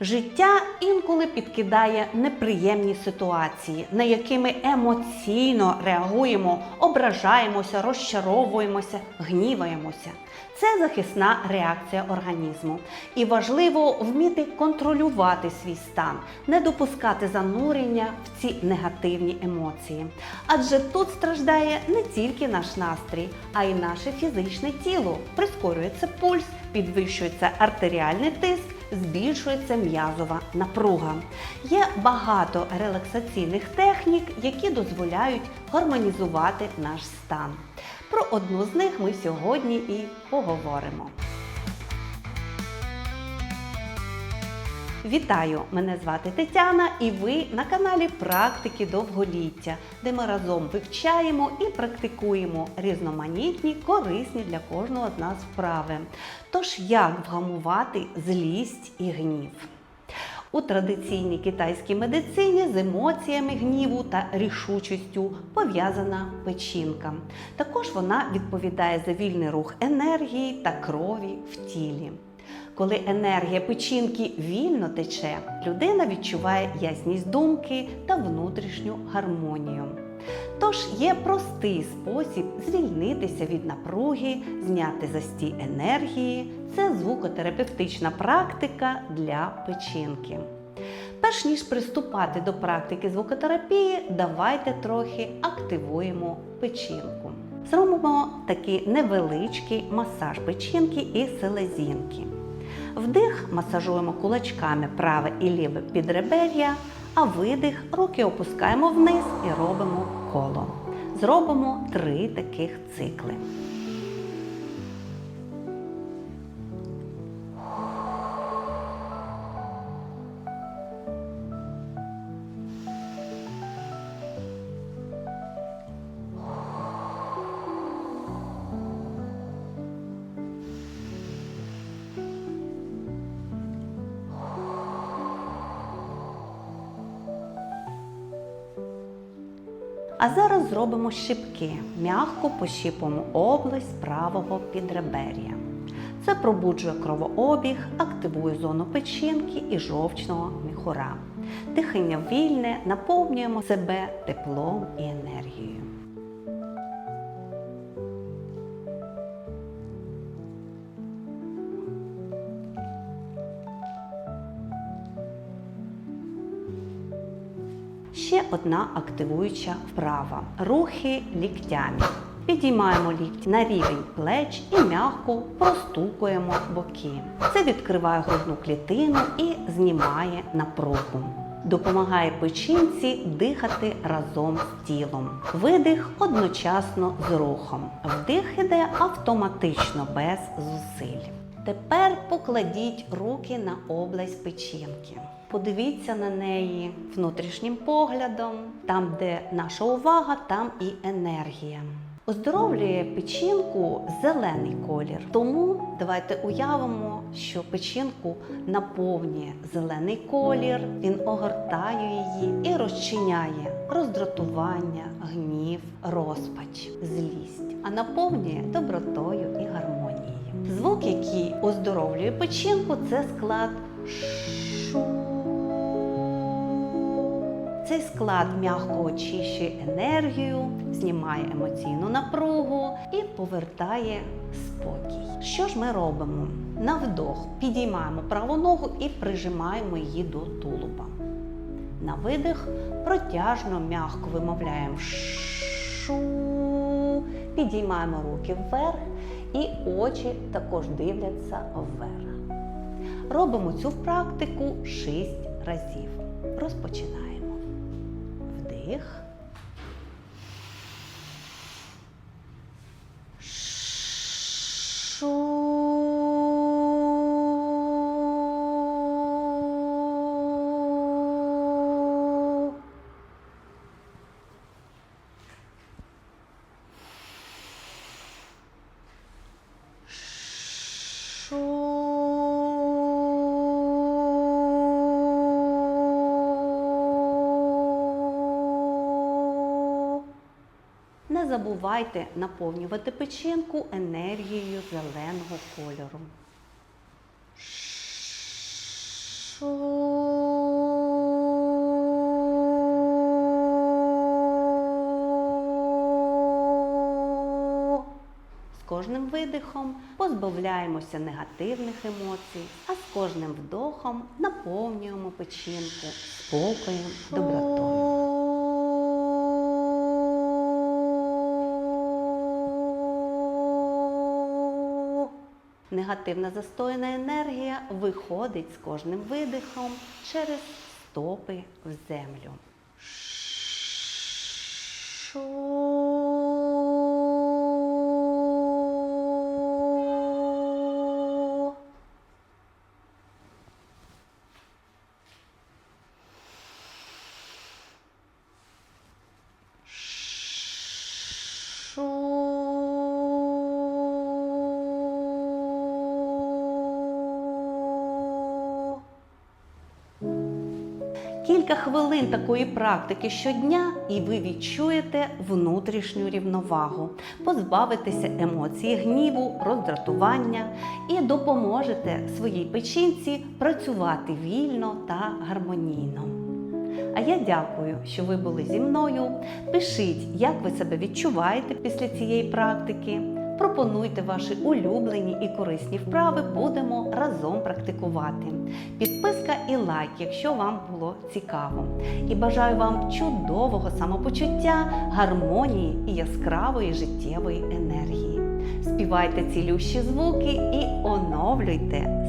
Життя інколи підкидає неприємні ситуації, на які ми емоційно реагуємо, ображаємося, розчаровуємося, гніваємося. Це захисна реакція організму. І важливо вміти контролювати свій стан, не допускати занурення в ці негативні емоції. Адже тут страждає не тільки наш настрій, а й наше фізичне тіло. Прискорюється пульс, підвищується артеріальний тиск збільшується м'язова напруга. Є багато релаксаційних технік, які дозволяють гармонізувати наш стан. Про одну з них ми сьогодні і поговоримо. Вітаю! Мене звати Тетяна, і ви на каналі Практики довголіття, де ми разом вивчаємо і практикуємо різноманітні, корисні для кожного з нас вправи. Тож, як вгамувати злість і гнів? У традиційній китайській медицині з емоціями гніву та рішучістю пов'язана печінка. Також вона відповідає за вільний рух енергії та крові в тілі. Коли енергія печінки вільно тече, людина відчуває ясність думки та внутрішню гармонію. Тож є простий спосіб звільнитися від напруги, зняти застій енергії. Це звукотерапевтична практика для печінки. Перш ніж приступати до практики звукотерапії, давайте трохи активуємо печінку. Зробимо такий невеличкий масаж печінки і селезінки. Вдих масажуємо кулачками праве і ліве підребер'я, а видих руки опускаємо вниз і робимо коло. Зробимо три таких цикли. А зараз зробимо щипки. М'ягко пощіпимо область правого підребер'я. Це пробуджує кровообіг, активує зону печінки і жовчного міхура. Дихання вільне, наповнюємо себе теплом і енергією. Ще одна активуюча вправа. Рухи ліктями. Підіймаємо лікті на рівень плеч і м'яко простукуємо боки. Це відкриває грудну клітину і знімає напругу. Допомагає печінці дихати разом з тілом. Видих одночасно з рухом. Вдих іде автоматично без зусиль. Тепер покладіть руки на область печінки. Подивіться на неї внутрішнім поглядом. Там, де наша увага, там і енергія. Оздоровлює печінку зелений колір. Тому давайте уявимо, що печінку наповнює зелений колір, він огортає її і розчиняє роздратування, гнів, розпач, злість, а наповнює добротою і гармонією. Звук, який оздоровлює печінку, це склад шу. Цей склад м'яко очищує енергію, знімає емоційну напругу і повертає спокій. Що ж ми робимо? На вдох підіймаємо праву ногу і прижимаємо її до тулуба. На видих протяжно м'яко вимовляємо шу, підіймаємо руки вверх і очі також дивляться вверх. Робимо цю практику 6 разів. Розпочинаємо. Вдих. Не забувайте наповнювати печінку енергією зеленого кольору. Шу. З кожним видихом позбавляємося негативних емоцій, а з кожним вдохом наповнюємо печінку спокоєм, добротою. Негативна застояна енергія виходить з кожним видихом через стопи в землю. Кілька хвилин такої практики щодня, і ви відчуєте внутрішню рівновагу, позбавитеся емоцій гніву, роздратування і допоможете своїй печінці працювати вільно та гармонійно. А я дякую, що ви були зі мною. Пишіть, як ви себе відчуваєте після цієї практики. Пропонуйте ваші улюблені і корисні вправи, будемо разом практикувати. Підписка і лайк, якщо вам було цікаво. І бажаю вам чудового самопочуття, гармонії і яскравої життєвої енергії. Співайте цілющі звуки і оновлюйте